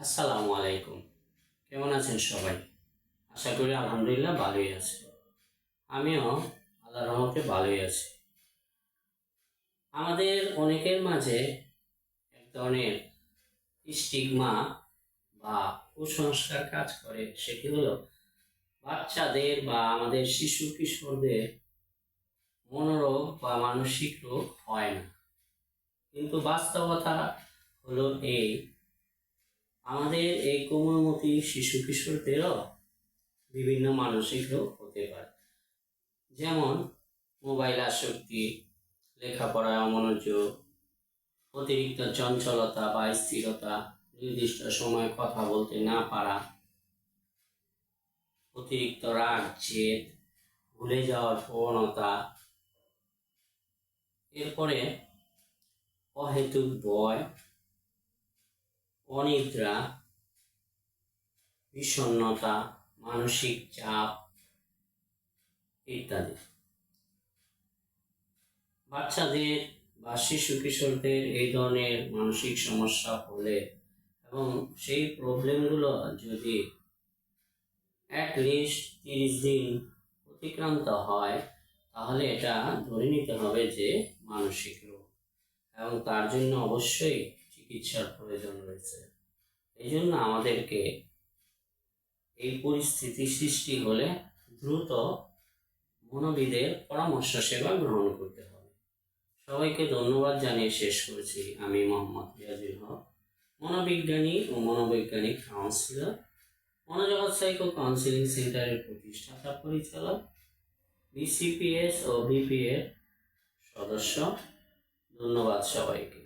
আসসালামু আলাইকুম। কেমন আছেন সবাই? আশা করি আলহামদুলিল্লাহ ভালোই আছে। আমিও আল্লাহ রহমতে ভালোই আছি। আমাদের অনেকের মাঝে এক ধরনের স্টিগমা বা কুসংস্কার কাজ করে, সেটি হলো বাচ্চাদের বা আমাদের শিশু কিশোরদের মনোরোগ বা মানসিক রোগ হয় না। কিন্তু বাস্তবতা হলো এই আমাদের এই কোমলমতি শিশু কিশোরদেরও বিভিন্ন মানসিক রোগ হতে পারে। যেমন মোবাইল আসক্তি, লেখাপড়ায় অমনোযোগ, অতিরিক্ত চঞ্চলতা বা স্থিরতা, নির্দিষ্ট সময়ে কথা বলতে না পারা, অতিরিক্ত রাগ, জেদ, ভুলে যাওয়ার প্রবণতা, এরপরে অহেতুক ভয় অনিদ্রা, বিষণ্ণতা, মানসিক চাপ ইত্যাদি। বাচ্চাদের বা শিশু কিশোরদের এই ধরনের মানসিক সমস্যা হলে এবং সেই প্রবলেমগুলো যদি অ্যাটলিস্ট তিরিশ দিন অতিক্রান্ত হয়, তাহলে এটা ধরে নিতে হবে যে মানসিক রোগ। এবং তার জন্য অবশ্যই চিকিৎসার প্রয়োজন রয়েছে। এই জন্য আমাদেরকে এই পরিস্থিতি সৃষ্টি হলে দ্রুত মনোবিদের পরামর্শ সেবা গ্রহণ করতে হবে। সবাইকে ধন্যবাদ জানিয়ে শেষ করছি। আমি মোহাম্মদ রিয়াজুল হক, মনোবিজ্ঞানী ও মনোবৈজ্ঞানিক কাউন্সিলর, মনোজগৎ সাইকো কাউন্সিলিং সেন্টারের প্রতিষ্ঠাতা, পরিচালক বিসিপিএস ও বিপিএর সদস্য। ধন্যবাদ সবাইকে।